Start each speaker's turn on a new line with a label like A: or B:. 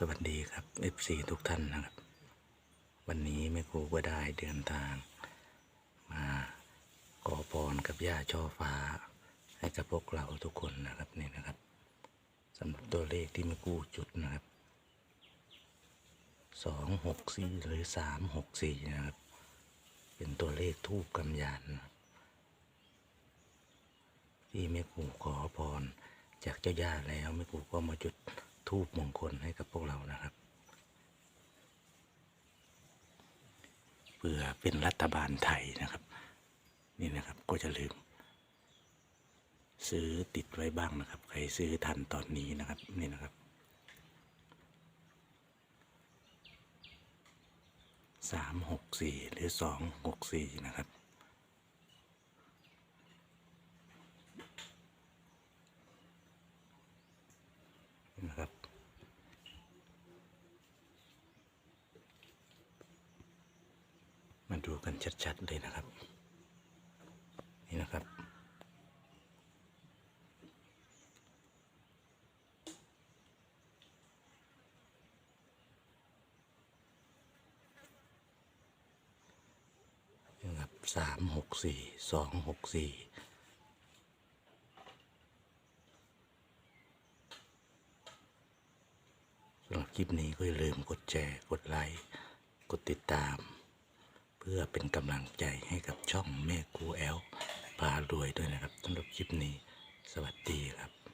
A: สวัสดีครับ FC ทุกท่านนะครับ วันนี้แม่ครูก็ได้เดินทาง มาขอพรกับย่าช่อฟ้า ให้กับพวกเราทุกคนนะครับนี่นะครับสำหรับตัวเลขที่แม่ครูจุดนะครับสองหกสี่หรือสามหกสี่นะครับ เป็นตัวเลขทูบกำยานนะที่แม่ครูขอพรจากเจ้าย่าแล้วแม่ครูก็มาจุด ทูบมงคลให้กับพวกเรานะครับ เพื่อเป็นรัฐบาลไทยนะครับ นี่นะครับก็จะลืม ซื้อติดไว้บ้างนะครับ ใครซื้อทันตอนนี้นะครับนี่นะครับ สามหกสี่หรือสองหกสี่นะครับ มาดูกันชัดๆเลยนะครับ นี่นะครับ นี่ครับสามหกสี่สองหกสี่สำหรับคลิปนี้ก็อย่าลืมกดแชร์ กดไลค์ กดติดตาม พื่อเป็นกำลังใจให้กับช่องแม่ครูแอลพารวยด้วยนะครับสำหรับคลิปนี้ สวัสดีครับ